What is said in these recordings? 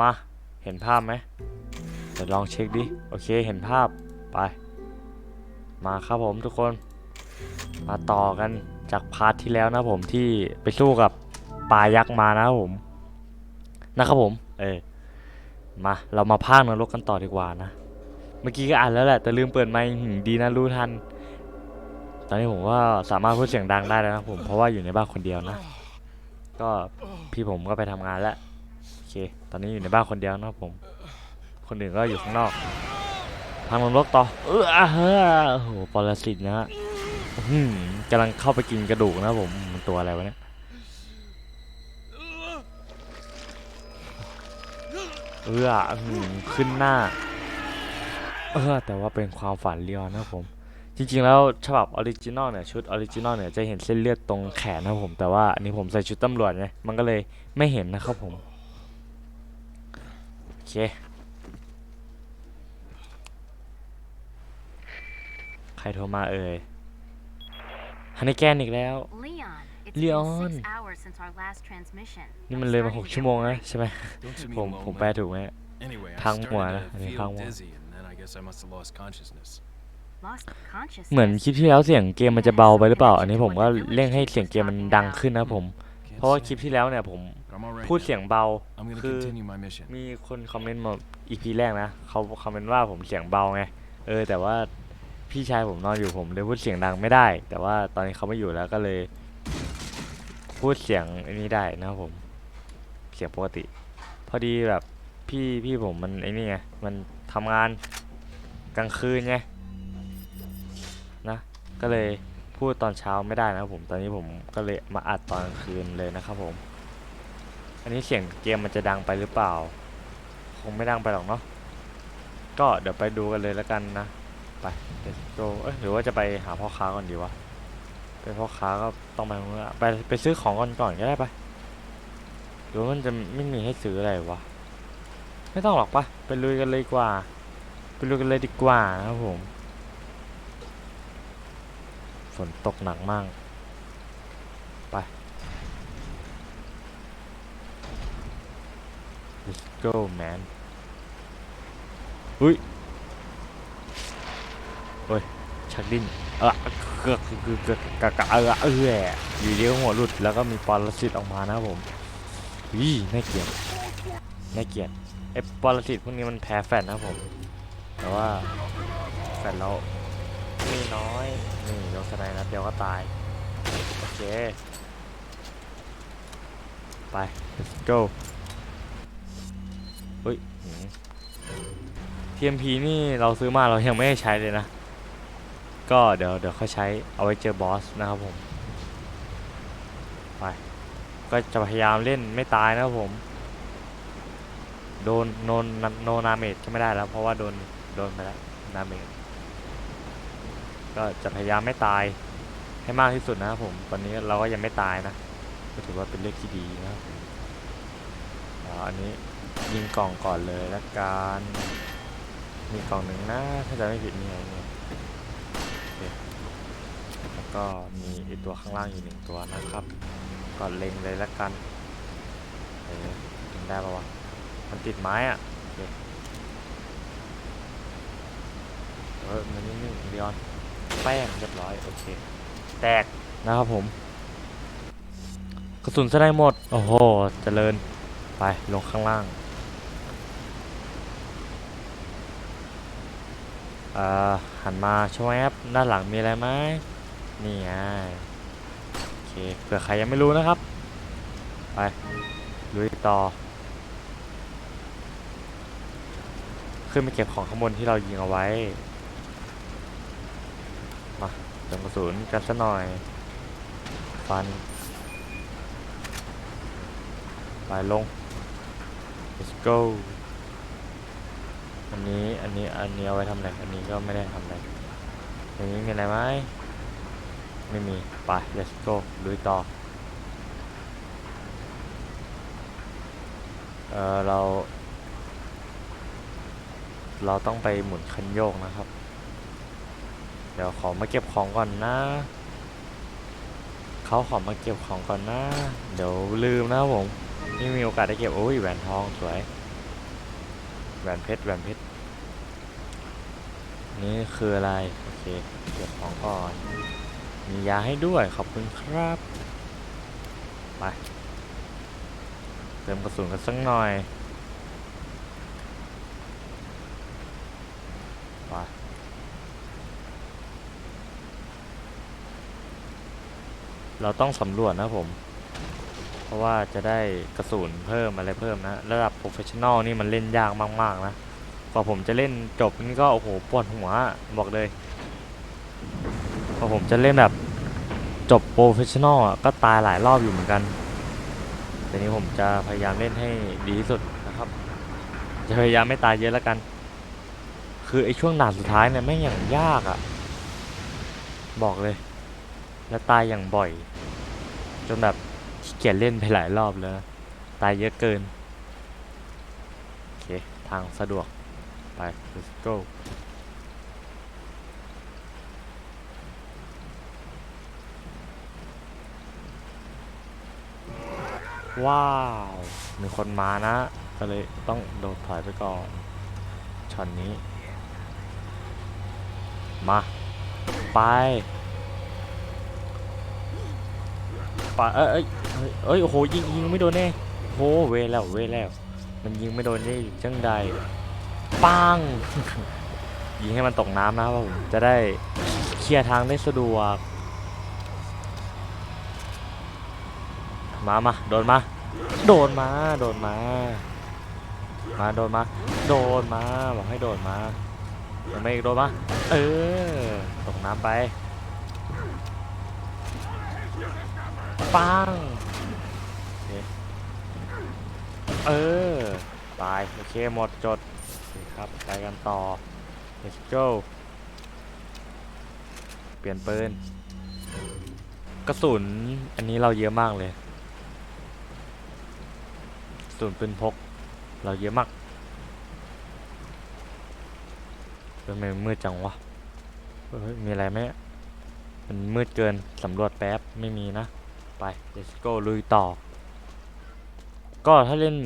มาเห็นภาพไหมเดี๋ยวลองเช็คดิ โอเคเห็นภาพไป มาครับผมทุกคน มาต่อกันจากพาร์ทที่แล้วนะผมที่ไปสู้กับปลายักษ์มานะครับผมนะครับผมเออมาเรามาพากนรกกันต่อดีกว่านะเมื่อกี้ก็อ่านแล้วแหละ แต่ลืมเปิดไมค์หืมดีนะรู้ทัน ตอนนี้ผมก็สามารถพูดเสียงดังได้แล้วนะผมเพราะว่าอยู่ในบ้านคนเดียวนะ ก็พี่ผมก็ไปทำงานแล้ว อนนี้อยู่ในบ้านคนเดียวนะครับผม คนอื่นก็อยู่ข้างนอก ทางลงรกต่อ เออเฮ้โอ้โหปรสิตนะฮะอื้อหือกำลังเข้าไปกินกระดูกนะผม มันตัวอะไรวะเนี่ย เอออื้อหือขึ้นหน้า เออ แต่ว่าเป็นความฝันเลียวนะผมจริงๆ แล้วฉบับออริจินอลเนี่ยชุดออริจินอลเนี่ยจะเห็นเส้นเลือดตรงแขนนะผมแต่ว่าอันนี้ผมใส่ชุดตำรวจไงมันก็เลยไม่เห็นนะครับผม เค ใครโทรมาเอ่ยฮันนี่แกนอีกแล้ว Leon, it's Leon. been six hours since our last transmission. นี่ I'm มันเลยมา starting หก to ชั่ว get โมงแล้ว worried. ใช่ไหม Don't you ผม mean ผมแปล lonely? ถูกไหม Anyway, I พังหัว started นะ to อันนี้ feel พังหัว dizzy, and then I guess I must have lost consciousness. Lost consciousness. เหมือนคลิปที่แล้วเสียงเกมมันจะเบาไปหรือเปล่า อันนี้ผมก็เร่งให้เสียงเกมมันดังขึ้นนะผม Can't เพราะว่า say. คลิปที่แล้วเนี่ยผม But I'm alright พูด now. เสียงเบา I'm gonna คือ continue my mission. มีคนคอมเมนต์มาอีพีแรกนะเขาคอมเมนต์ว่าผมเสียงเบาไงเออ แต่ว่าพี่ชายผมนอนอยู่ผมเลยพูดเสียงดังไม่ได้ แต่ว่าตอนนี้เขาไม่อยู่แล้วก็เลย พูดเสียงอันนี้ได้นะครับผม เสียงปกติ พอดีแบบพี่พี่ผมมันไอ้นี่ไงมันทำงานกลางคืนไงนะก็เลยพูดตอนเช้าไม่ได้นะครับผม ตอนนี้ผมก็เลยมาอัดตอนกลางคืนเลยนะครับผม อันนี้เสียงเกมมันจะดังไปหรือเปล่า คงไม่ดังไปหรอกเนาะก็เดี๋ยวไปดูกันเลยแล้วกันนะไป let's go เอ้ยหรือว่าจะไปหาพ่อค้าก่อนดีวะเป็นพ่อค้าก็ต้องไปตรงนู้นอไปไปซื้อของก่อนก่อนก็ได้ปะหรือว่ามันจะไม่มีให้ซื้ออะไรวะไม่ต้องหรอกปะไปลุยกันเลยดีกว่า ไปลุยกันเลยดีกว่านะครับผมฝนตกหนักมาก ไป let's go man อุ้ยเฮ้ยชักดิ้นเออเกือกเกือกเกือกกะกะเออเอออยู่ดีก็หัวหลุดแล้วก็มีปรสิตออกมานะครับผมวิน่าเกลียดน่าเกลียดไอ้ปรสิตพวกนี้มันแพ้แฟนนะครับผม แต่ว่าแฟนเราไม่น้อยนี่โดนสไนด์นัดเดียวก็ตายโอเคไป let's go เฮ้ยหืม TMP นี่เราซื้อมาเรายังไม่ได้ใช้เลยนะ ก็เดี๋ยวเดี๋ยวค่อยใช้เอาไว้เจอบอสนะครับผม ไป ก็จะพยายามเล่นไม่ตายนะครับผม โดนโนนโนนาเมจก็ไม่ได้แล้ว เพราะว่าโดนโดนไปแล้วนาเมจก็จะพยายามไม่ตายให้มากที่สุดนะครับผม ตอนนี้เราก็ยังไม่ตายนะก็ถือว่าเป็นเรื่องที่ดีนะครับ อันนี้ยิงกล่องก่อนเลยละกันมีกล่องหนึ่งนะถ้าจะไม่ผิดมีอะไรเนี่ยแล้วก็มีไอตัวข้างล่างอยู่หนึ่งตัวนะครับก่อนเล็งเลยละกันเออยิงได้ปะวะมันติดไม้อะโอเคเออมันนิ่งๆเดียอนแป้งเรียบร้อยโอเค แตกนะครับผม กระสุนสไนหมด โอ้โห เจริญ ไป ลงข้างล่างเอ่อหันมาช่วยแอปด้านหลังมีอะไรไหมนี่ไงโอเคเผื่อใครยังไม่รู้นะครับ ไปลุยต่อ ขึ้นไปเก็บของข้างบนที่เรายิงเอาไว้มาเติมกระสุนกันซะหน่อย ฟัน ไปลง let's go อันนี้อันนี้อันนี้เอาไว้ทำอะไรอันนี้ก็ไม่ได้ทำอะไรอันนี้มีอะไรไหมไม่มีไป let's go ลุยต่อเออเรา เราต้องไปหมุนคันโยกนะครับ เดี๋ยวขอมาเก็บของก่อนนะ เขาขอมาเก็บของก่อนนะ เดี๋ยวลืมนะครับผม นี่มีโอกาสได้เก็บโอ้ยแหวนทองสวย แหวนเพชรแหวนเพชรนี่คืออะไร โอเค เก็บของก่อน มียาให้ด้วยขอบคุณครับ ไป เติมกระสุนกันสักหน่อยไปเราต้องสำรวจนะผม เพราะว่าจะได้กระสุนเพิ่มอะไรเพิ่มนะ ระดับโปรเฟชชั่นอลนี่มันเล่นยากมาก ๆ นะกว่าผมจะเล่นจบนี่ก็โอ้โหปวดหัวบอกเลยกว่าผมจะเล่นแบบจบโปรเฟชชั่นอลก็ตายหลายรอบอยู่เหมือนกันแต่นี้ผมจะพยายามเล่นให้ดีที่สุดนะครับ จะพยายามไม่ตายเยอะแล้วกัน คือไอ้ช่วงด่านสุดท้ายเนี่ยแม่อย่างยากอะ่ะ บอกเลย และตายอย่างบ่อย จนแบบ ขี้เกียจเล่นไปหลายรอบแล้ว ตายเยอะเกิน โอเค ทางสะดวก ไป let's go ว้าว มีคนมานะ ก็เลยต้องโดดถอยไปก่อน ช็อตนี้ มา ไป ไป เอ้ย เอ้ยโอ้โหยิงยิงไม่โดนแน่โอ้โหเวแล้วเวแล้ว มันยิงไม่โดนได้จังใดปังยิงให้มันตกน้ำนะครับผมจะได้เคลียร์ทางได้สะดวก มามาโดนมา โดนมา โดนมา มาโดนมา โดนมาบอกให้โดนมาโดนมาอีกโดนมาเออตกน้ำไป ปังเคเออ ตาย โอเค หมดจดครับ ไปกันต่อ let's go เปลี่ยนปืน กระสุน อันนี้เราเยอะมากเลยกระสุนปืนพก เราเยอะมากทำไมมืดจังวะ เฮ้ย มีอะไรไหมมันมืดเกิน สำรวจแป๊บ ไม่มีนะ ไป let's go ลุยต่อ ก็ถ้าเล่น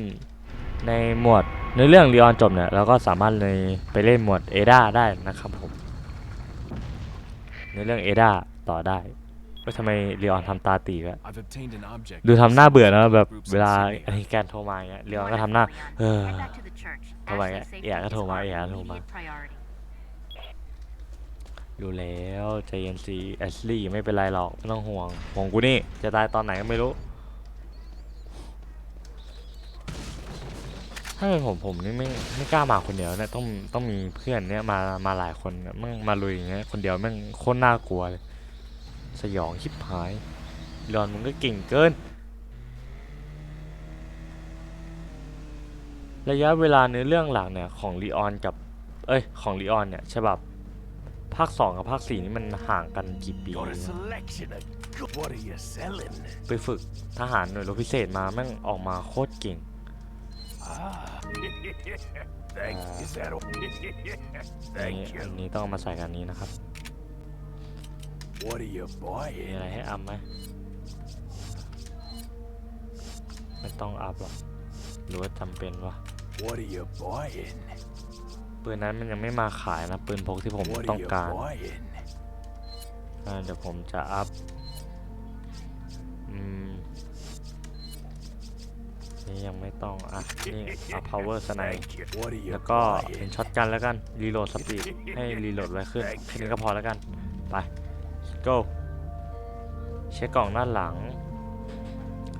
ในหมวดในเรื่อง r ีออนจบเนี่ยเราก็สามารถเลยไปเล่นหมวดเอดาได้นะครับผม ในเรื่องเอดาต่อได้ก็ทำไม r ีออนทำตาตีวะ I've obtained an object. ดูทำหน้าเบื่อนะแบบ Groups เวลา in Sydney. ไอ้แกนโทรมาอย่างเงี้ย r ีออนก็ Wonderful, ทำหน้า Leon. เออ Head back to the church. Thôi vậy, Ashley's safety dạ, cái is thù mà, our dạ, thù mà. immediate priority. อยู่แล้วใจเย็นซีแอชลี่ไม่เป็นไรหรอกไม่ต้องห่วงห่วงกูนี่ จะตายตอนไหนก็ไม่รู้ ถ้าเป็นผมผมนี่ไม่ไม่กล้ามาคนเดียวเนี่ยต้องต้องมีเพื่อนเนี่ยมามาหลายคนแมั่งมาลุยอย่างเงี้ยคนเดียวแม่งโคตรน่ากลัวเลยสยองชิบหายรอนมึงก็เก่งเกิน ระยะเวลาในเรื่องหลักเนี่ยของลีออนกับเอ้ยของลีออนเนี่ยฉบับ ภาค 2 กับภาค 4 นี่มันห่างกันกี่ปี Got a วะ selection of good. What are you selling? ไปฝึกทหารหน่วยรบพิเศษมาแม่งออกมาโคตรเก่ง Ah. Thank Ah. Is that all? อันนี้ Thank อัน you. นี้ต้องเอามาใส่กันนี้นะครับ What are you มี buying? อะไรให้อัพไหมไม่ต้องอัพหรอกหรือว่าจำเป็นวะ ปืนนั้นมันยังไม่มาขายนะ ปืนพกที่ผมต้องการเดี๋ยวผมจะอัพนี่ยังไม่ต้อง อะ นี่อัพ power snipe Thank you. What are you แล้วก็เป็นช็อตกันแล้วกัน รีโหลดสปีดให้รีโหลดไว้ขึ้นแค่นี้ก็พอแล้วกัน ไป go เช็คกล่องด้านหลัง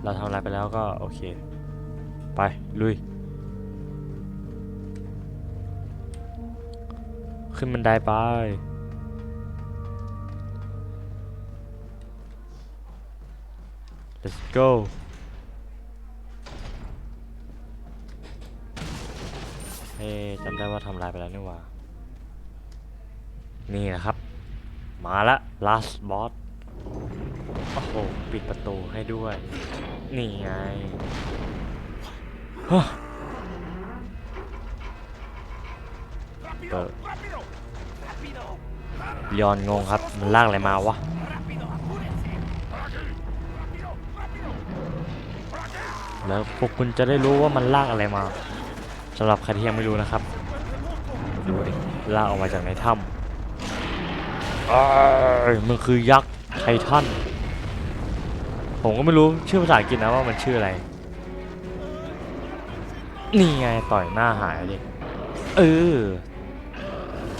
เราทำอะไรไปแล้วก็ โอเค ไป ลุย ขึ้นบันไดไป let's go เฮ้จำได้ว่าทำลายไปแล้วนี่หว่า นี่นะครับ มาละ last boss โอ้โห ปิดประตูให้ด้วย นี่ไงฮะเปิด ยอนงงครับ มันลากอะไรมาวะ แล้วพวกคุณจะได้รู้ว่ามันลากอะไรมาสำหรับใครที่ยังไม่รู้นะครับ ดูดิลากออกมาจากในถ้ำมันคือยักษ์ไททัน ผมก็ไม่รู้ชื่อภาษาอังกฤษนะว่ามันชื่ออะไร นี่ไงต่อยหน้าหายดิ เออ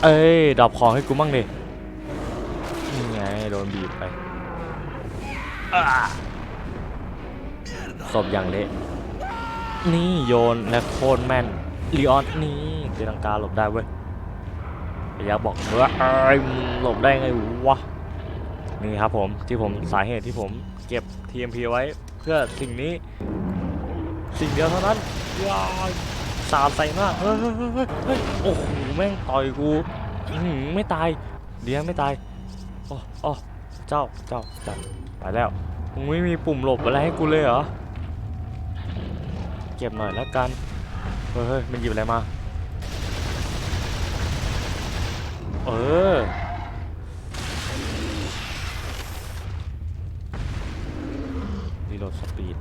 เอ้ยดรอปของให้กูมั่งดินี่ไงโดนบีบไปศพอย่างเละนี่โยนและโคนแม่นลีออนนี่ตีลังกาหลบได้เว้ยไอ้ยักษ์บอกว่าไอ้หลบได้ไงวะนี่ครับผมที่ผมสาเหตุที่ผมเก็บ TMP ไว้เพื่อสิ่งนี้ สิ่งเดียวเท่านั้นว้า สาดใส่หน้าเฮ้ยเฮ้ยเฮ้ยเฮ้ยโอ้โหแม่งต่อยกูหือไม่ตายเดี๋ยวไม่ตายโอ้โอ้เจ้าเจ้าจัดไปแล้วมึงไม่มีปุ่มหลบอะไรให้กูเลยเหรอเก็บหน่อยแล้วกันเฮ้ยเฮ้ยมันหยิบอะไรมาเออรีโหลดสปีด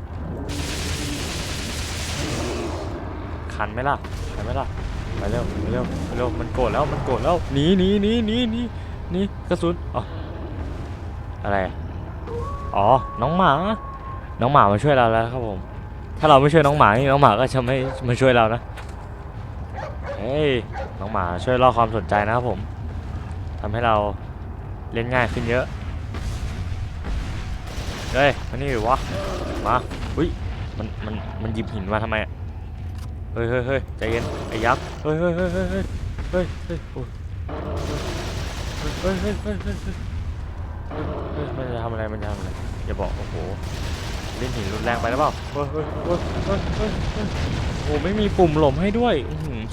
คันไหมล่ะคันไหมล่ะไปเร็วไปเร็วไปเร็วมันโกรธแล้วมันโกรธแล้วหนีหนีหนีหนีหนีหนีกระสุนอ๋ออะไรอ๋อน้องหมาน้องหมามาช่วยเราแล้วครับผม ถ้าเราไม่ช่วยน้องหมานี่น้องหมาก็จะไม่มาช่วยเรานะเฮ้ยน้องหมาช่วยล่อความสนใจนะครับผมทำให้เราเล่นง่ายขึ้นเยอะเฮ้ยมานี่ดิวะมาอุ้ยมันมันมันหยิบหินมาทำไมอะ เฮ้ยเฮ้ยเฮ้ยใจเย็นไอ้ยักษ์เฮ้ยเฮ้ยเฮ้ยเฮ้ยเฮ้ยเฮ้ยเฮ้ยเฮ้ยเฮ้ยเฮ้ยเฮ้ยมันจะทำอะไรมันจะทำอะไรอย่าบอกโอ้โหเล่นหินรุนแรงไปแล้วเปล่าเฮ้ยเฮ้ยเฮ้ยเฮ้ยเฮ้ยโอ้ไม่มีปุ่มหลบให้ด้วย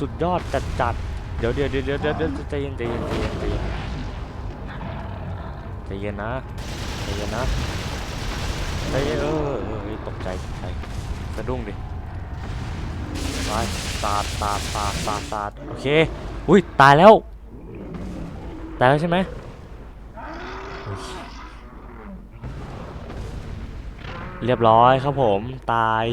สุดยอดจัดจัดเดี๋ยวเดี๋ยวเดี๋ยวเดี๋ยวเดี๋ยวใจเย็นใจเย็นใจเย็นใจเย็นใจเย็นนะใจเย็นนะใจเย็นเออตกใจตกใจสะดุ้งดิ ไปตาดตาดตาดตาดตาดโอเค อุ้ย ตายแล้ว ตายแล้วใช่ไหมเรียบร้อยครับผมตาย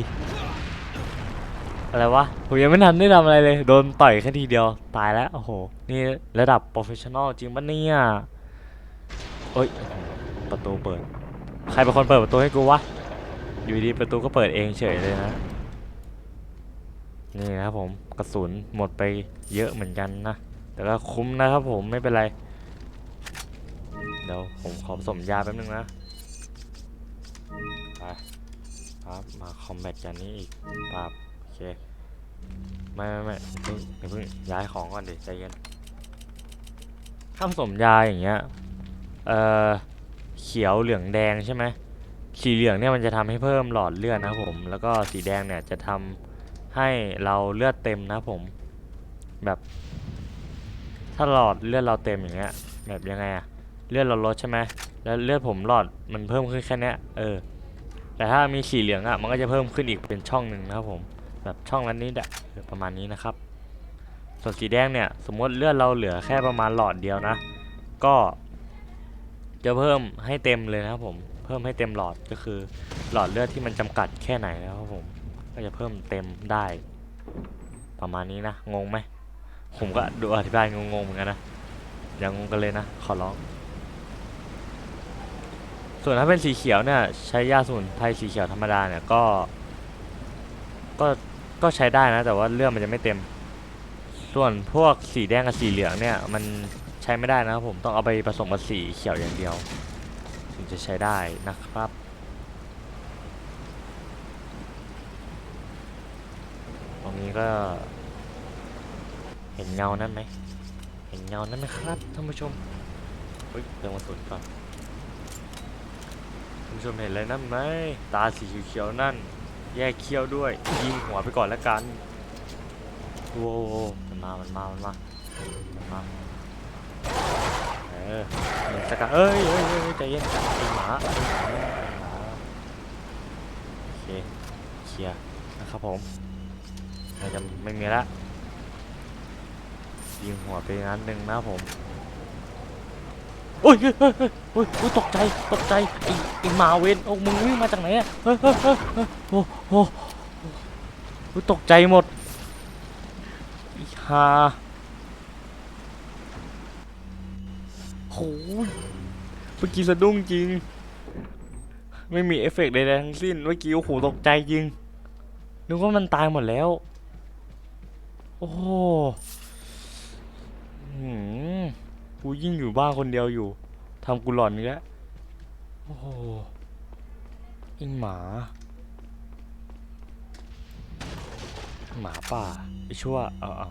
อะไรวะ ผมยังไม่ทันได้ทำอะไรเลย โดนต่อยแค่ทีเดียว ตายแล้ว โอ้โห นี่ระดับโปรเฟชชั่นอลจริงปะเนี่ยเอ้ย ประตูเปิด ใครเป็นคนเปิดประตูให้กูวะ อยู่ดีประตูก็เปิดเองเฉยเลยนะ นี่นะครับผมกระสุนหมดไปเยอะเหมือนกันนะ แต่ก็คุ้มนะครับผมไม่เป็นไร เดี๋ยวผมขอผสมยาแป๊บนึงนะ ไปครับมาคอมแบทกันนี้อีกปั๊บโอเค ไม่ไม่ไม่เพิ่งเดี๋ยวเพิ่งย้ายของก่อนดิใจเย็นถ้าผสมยาอย่างเงี้ย เอ่อ เขียวเหลืองแดงใช่ไหมสีเหลืองเนี่ยมันจะทำให้เพิ่มหลอดเลือดนะผม แล้วก็สีแดงเนี่ยจะทำ ให้เราเลือดเต็มนะผม แบบถ้าหลอดเลือดเราเต็มอย่างเงี้ย แบบยังไงอะเลือดเราลดใช่ไหมแล้วเลือดผมหลอดมันเพิ่มขึ้นแค่เนี้ยเออ แต่ถ้ามีสีเหลืองอะมันก็จะเพิ่มขึ้นอีกเป็นช่องหนึ่งนะครับผม แบบช่องละนิดอะเออประมาณนี้นะครับ ส่วนสีแดงเนี่ย สมมติเลือดเราเหลือแค่ประมาณหลอดเดียวนะ ก็ จะเพิ่มให้เต็มเลยนะครับผม เพิ่มให้เต็มหลอดก็คือ หลอดเลือดที่มันจำกัดแค่ไหนนะครับผม ก็จะเพิ่มเต็มได้ ประมาณนี้นะ งงไหม ผมก็ดูอธิบายงงๆเหมือนกันนะ อย่างงงกันเลยนะ ขอร้อง ส่วนถ้าเป็นสีเขียวเนี่ย ใช้ยาสมุนไพรสีเขียวธรรมดาเนี่ยก็ ก็ก็ใช้ได้นะ แต่ว่าเลือดมันจะไม่เต็ม ส่วนพวกสีแดงกับสีเหลืองเนี่ย มันใช้ไม่ได้นะครับผมต้องเอาไปผสมกับสีเขียวอย่างเดียว ถึงจะใช้ได้นะครับ ตรงนี้ ก็ เห็นเงานั่นไหม เห็นเงานั้นไหมครับท่านผู้ชมเฮ้ยเติมกระสุนก่อนคุณผู้ชมเห็นอะไรนั่นไหมตาสีเขียวๆนั่น แยกเขี้ยวด้วย ยิงหัวไปก่อนแล้วกันโว้มันมา มันมา มันมา มันมา เออเหนึ่งสกัดเอ้ยเอ้ยเอ้ยใจเย็นไอ้หมาไอ้หมาไอ้หมาโอเค เคลียร์นะครับผม เราจะไม่มีละยิงหัวไปนัดหนึ่งนะผมโอ้ยเฮ้ยเฮ้ยเฮ้ยตกใจ ตกใจไอ้ไอ้หมาเวนโอ้มึงวิ่งมาจากไหนอะเฮ้ยเฮ้ยเฮ้ยโอ้โหโอ้ยตกใจหมดฮาโหยเมื่อกี้สะดุ้งจริง ไม่มีเอฟเฟกต์ใดๆทั้งสิ้น เมื่อกี้โอ้โหตกใจจริงนึกว่ามันตายหมดแล้ว อ้โหกูยิ่งอยู่บ้านคนเดียวอยู่ทำกูหลอนอีกแล้วโอ้โหไอิงหมา หมาป่าไอชั่วเอาเอา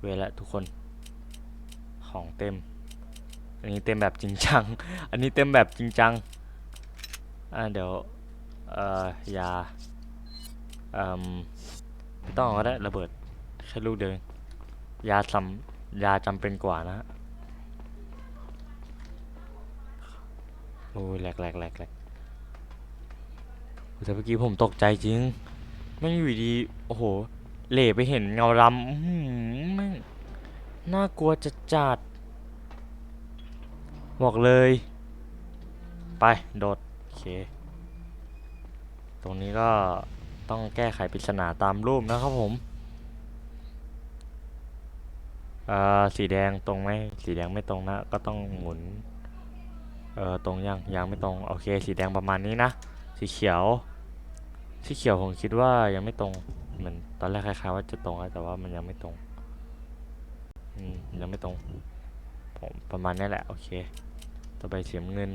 เวละทุกคน ของเต็ม อันนี้เต็มแบบจริงจัง อันนี้เต็มแบบจริงจัง อ่าเดี๋ยว เอ่อ ยา เอ่มต้องก็ได้ระเบิด แค่ลูกเดียวยาสำยาจำเป็นกว่านะฮะโอ้ยแหลกแหลกแหลกแหลกแต่เมื่อกี้ผมตกใจจริงแม่อยู่ดีโอ้โหเหล่ไปเห็นเงาดำแม่งน่ากลัวจัดจัดบอกเลย ไป โดด โอเค ตรงนี้ก็ต้องแก้ไขปริศนาตามรูปนะครับผม เอ่อสีแดงตรงไหมสีแดงไม่ตรงนะ ก็ต้องหมุน เอ่อตรงยังยังไม่ตรง โอเค สีแดงประมาณนี้นะ สีเขียว สีเขียวผมคิดว่ายังไม่ตรงเหมือนตอนแรกคล้ายๆว่าจะตรงนะแต่ว่ามันยังไม่ตรง อืมยังไม่ตรง ผมประมาณนี้แหละ โอเค ต่อไปสีน้ำเงิน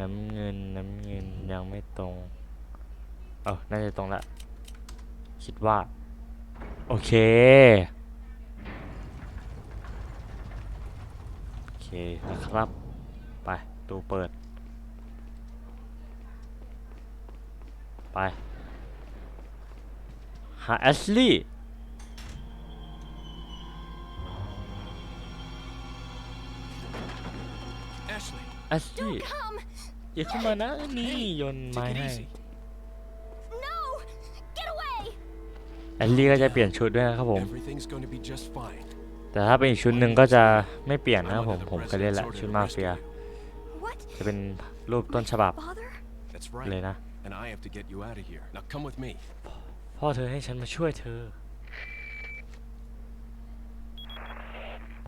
น้ำเงิน น้ำเงินยังไม่ตรง เออน่าจะตรงละ คิดว่า โอเค โอ เคนะครับ ไปตูเปิด ไป หาแอชลี่ Ashley, แอชลี่ Come! อย่าเข้ามานะนี่โยนไม้ take it ให้ easy. No! Get away! แอชลี่ก็จะเปลี่ยนชุดด้วยนะครับผม Everything's going to be just fine. แต่ถ้าเป็นอีกชุดหนึ่งก็จะไม่เปลี่ยนนะครับผมผมก็เล่นแหละชุดมาเฟีย What? จะเป็นรูปต้นฉบับ Father? That's เลย right. นะ And I have to get you out of here. Now come with me. พ่อเธอให้ฉันมาช่วยเธอ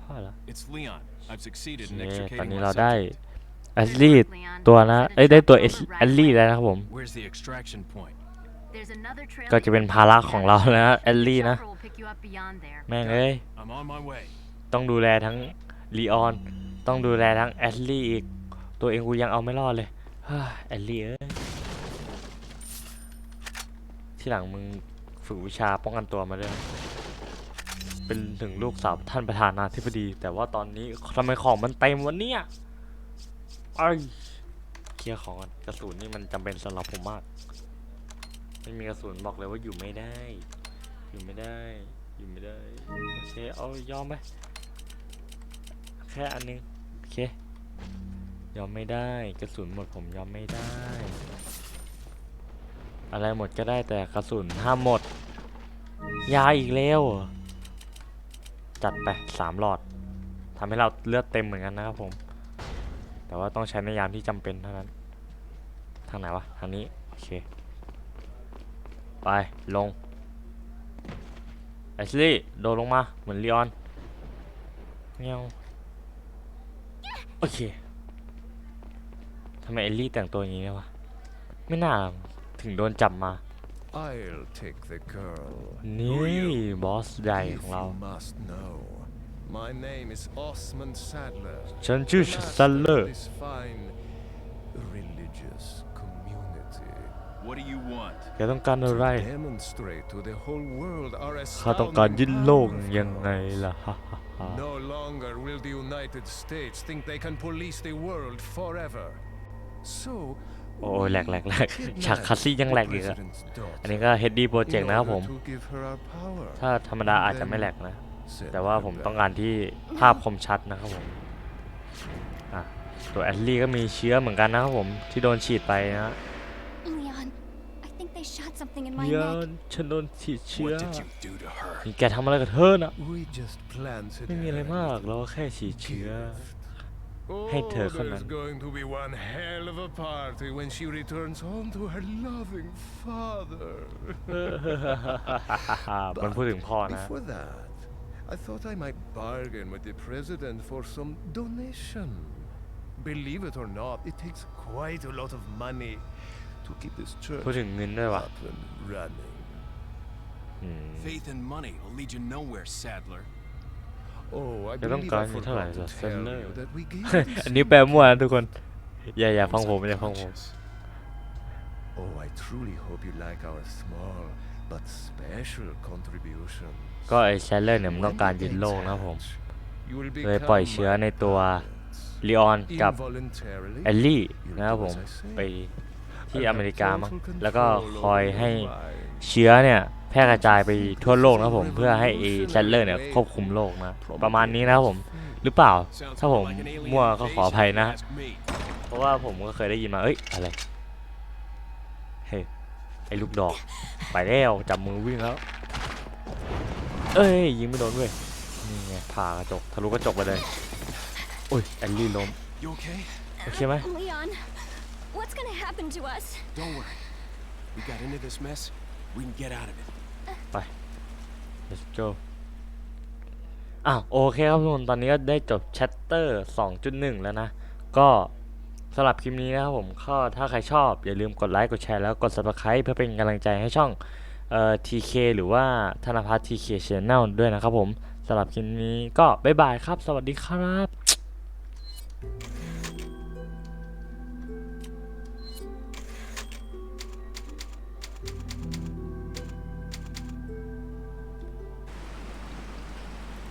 พ่อเหรอ It's Leon. I've succeeded โอ in เคตอน extricating นี้ my เราได้ subject. แอชลี่ Leon. ตัวนะ Set a เอ้ยได้ตัว trap for แอชลี่แล้วนะครับผม ก็จะเป็นภาระของเราแล้วนะแอชลี่นะ Chopper will pick you up beyond there. แม่งเอ้ย I'm on my way. ต้องดูแลทั้งลีออน ต้องดูแลทั้งแอชลี่อีก ตัวเองกูยังเอาไม่รอดเลยเฮ้ยแอชลี่เอ้ย ที่หลังมึงฝึกวิชาป้องกันตัวมาด้วยนะเป็นถึงลูกสาวท่านประธานาธิบดี แต่ว่าตอนนี้ทำไมของมันเต็มวันเนี้ยไอ้ยเคลียร์ของก่อนกระสุนนี่มันจำเป็นสำหรับผมมาก ไม่มีกระสุนบอกเลยว่าอยู่ไม่ได้ อยู่ไม่ได้ อยู่ไม่ได้ โอเค เอายอมไปแค่อันนึง โอเค ยอมไม่ได้ กระสุนหมดผมยอมไม่ได้ อะไรหมดก็ได้แต่กระสุนห้ามหมด ยาอีกแล้วจัดไปสามหลอดทำให้เราเลือดเต็มเหมือนกันนะครับผม แต่ว่าต้องใช้ในยามที่จำเป็นเท่านั้น ทางไหนวะ ทางนี้ โอเค ไปลงไอซ์ลี่โดดลงมาเหมือนลีออนเงี้ยวโอเคทำไมเอลลี่แต่งตัวอย่างนี้วะไม่น่าถึงโดนจับมา I'll take the girl. นี่บอสใหญ่ของ If เรา you must know, my name is Osmond Sadler. ฉันชื่อ the ซัน master เลอ of ร์ This fine religious community. What do you want? แกต้องการอะไร To demonstrate to the whole world our ข้าต้องการ astounding ยึดโลก power. ยังไงล่ะฮ่าฮ่าฮ่า No longer will the United States think they can police the world forever. So, โอ้ยแหลกแหลกแหลก kidnapped ฉากคัสซี่ยังแหลก the อีกอะ president's daughter อันนี้ก็เฮดดี้โปรเจก in ต์นะครับผม order to give her our power. ถ้าธรรมดาอาจจะไม่แหลกนะ Send แต่ว่า her ผม back. ต้องการที่ภาพคมชัดนะครับผมอะตัวแอดลี่ก็มีเชื้อเหมือนกันนะครับผมที่โดนฉีดไปนะ shot something in my เยอะ neck. ฉันโดนฉีดเชื้อ What did you do to her? นี่แกทำอะไรกับเธอนะ We just planted ไม่มีอะไร her มาก little เราก็แค่ฉีดเชื้อ gift. Hey, Oh, Turk, there's man. going to be one hell of a party when she returns home to her loving father. มันพูดถึงพ่อนะ Before that, I thought I might bargain with the president for some donation. Believe it or not, it takes quite a lot of money to keep this church พูดถึงเงินด้วยวะ up and running. อืม Faith and money will lead you nowhere, Sadler. Oh, I They don't believe got I any forgot to ties, tell that's you a that we gave อัน this นี้แปลมั่วนะทุกคน อย่าอย่าฟังผมอย่าฟังผม Unconscious. Oh, I truly hope you like our small but special contribution. ก็ไอ้แชลเลอร์เนี่ยมันต้องการยึดโลกนะครับผม You will เลยปล่อยเชื้อในตัวลีออนกับ Involuntarily, แอลลี่ you'll นะครับ do ผม as I say. ไป ที่ I'll อ have เมริกามั้ง total แล้วก็ control คอย over ให้ your mind. เชื้อเนี่ยแพร่กระจายไปทั่วโลกนะครับผมเพื่อให้ไอ้แชลเลอร์เนี่ยควบคุมโลกนะ ประมาณนี้นะครับผมหรือเปล่า Sounds ถ้าผม more like an alien มั่วก็ขออภัย invasion นะ if you ask me. เพราะว่าผมก็เคยได้ยินมาเอ้ยอะไรเฮ้ยไอ้ลูกดอก ไปแล้วจับมือวิ่งแล้ว เอ้ยยิงไม่โดนเว้ยนี่ไงผ่ากระจกทะลุกระจกไปเลยอุ้ยแอลลี่ล้ม You okay? โอเคไหม Leon, what's gonna happen to us? Don't worry. We got into this mess. We can get out of it. let's go อะโอเคครับทุกคนตอนนี้ก็ได้จบ chapter 2.1 แล้วนะ ก็สำหรับคลิปนี้นะครับผมก็ถ้าใครชอบ อย่าลืมกดไลค์กดแชร์แล้วกด subscribe เพื่อเป็นกำลังใจให้ช่องเอ่อ TK หรือว่าธนพัฒน์ TK Channel ด้วยนะครับผมสำหรับคลิปนี้ก็บ๊ายบายครับ สวัสดีครับ